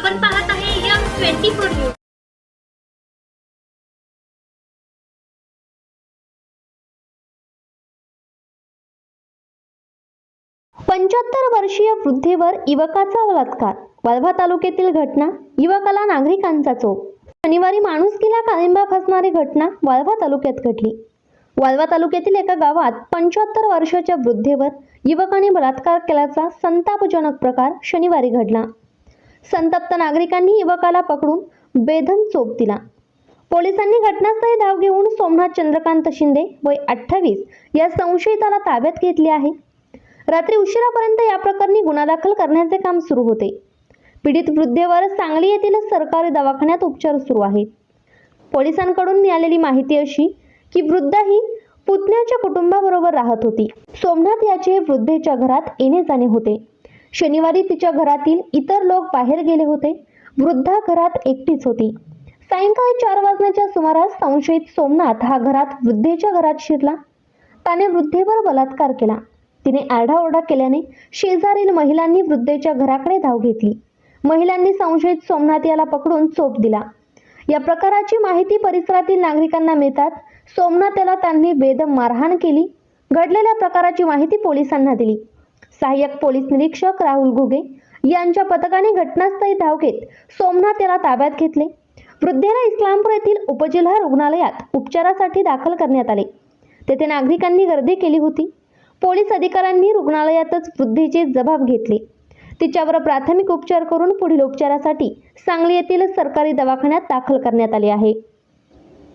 आपण पाहत आहे यम ट्वेंटी फोर न्यूज. पंच्याहत्तर वर्षीय वृद्धेवर युवकाचा बलात्कार. वाळवा तालुक्यातील घटना युवकाला नागरिकांचा चोप. शनिवारी माणुसकीला कालिंबा फसणारी घटना वाळवा तालुक्यात घडली. वाळवा तालुक्यातील एका गावात पंच्याहत्तर वर्षाच्या वृद्धेवर युवकाने बलात्कार केल्याचा संतापजनक प्रकार शनिवारी घडला. संतप्त नागरिकांनी युवकाला पकडून बेधम चोप दिला. पोलिसांनी घटनास्थळी धाव घेऊन सोमनाथ चंद्रकांत शिंदे वय अठ्ठावीस या संशयिताला ताब्यात घेतले आहे. रात्री उशिरापर्यंत या प्रकरणी गुन्हा दाखल करण्याचे काम सुरू होते. पीडित वृद्धेवर सांगली येथील सरकारी दवाखान्यात उपचार सुरू आहेत. पोलिसांकडून मिळालेली माहिती अशी की वृद्ध ही पुतण्याच्या कुटुंबाबरोबर राहत होती. सोमनाथ याचे वृद्धेच्या घरात येणे जाणे होते. शनिवारी तिच्या घरातील इतर लोक बाहेर गेले होते. वृद्धा घरात एकटीच होती. सायंकाळी चार वाजण्याच्या सुमारास संशयित सोमनाथ हा घरात वृद्धेच्या घरात शिरला. त्याने वृद्धेवर बलात्कार केला. तिने आरडाओरडा केल्याने शेजारील महिलांनी वृद्धेच्या घराकडे धाव घेतली. महिलांनी संशयित सोमनाथ याला पकडून चोप दिला. या प्रकाराची माहिती परिसरातील नागरिकांना मिळतात. सोमनाथ याला त्यांनी बेदम मारहाण केली. घडलेल्या प्रकाराची माहिती पोलिसांना दिली. सहाय्यक पोलीस निरीक्षक राहुल घुगे यांच्या पथकाने घटनास्थळी धाव घेत सोमनाथ याला ताब्यात घेतले. वृद्धेला इस्लामपूर येथील उपजिल्हा रुग्णालयात उपचारासाठी दाखल करण्यात आले. तेथे नागरिकांनी गर्दी केली होती. पोलीस अधिकाऱ्यांनी रुग्णालयातच वृद्धेचे जबाब घेतले. तिच्यावर प्राथमिक उपचार करून पुढील उपचारासाठी सांगली येथील सरकारी दवाखान्यात दाखल करण्यात आले आहे.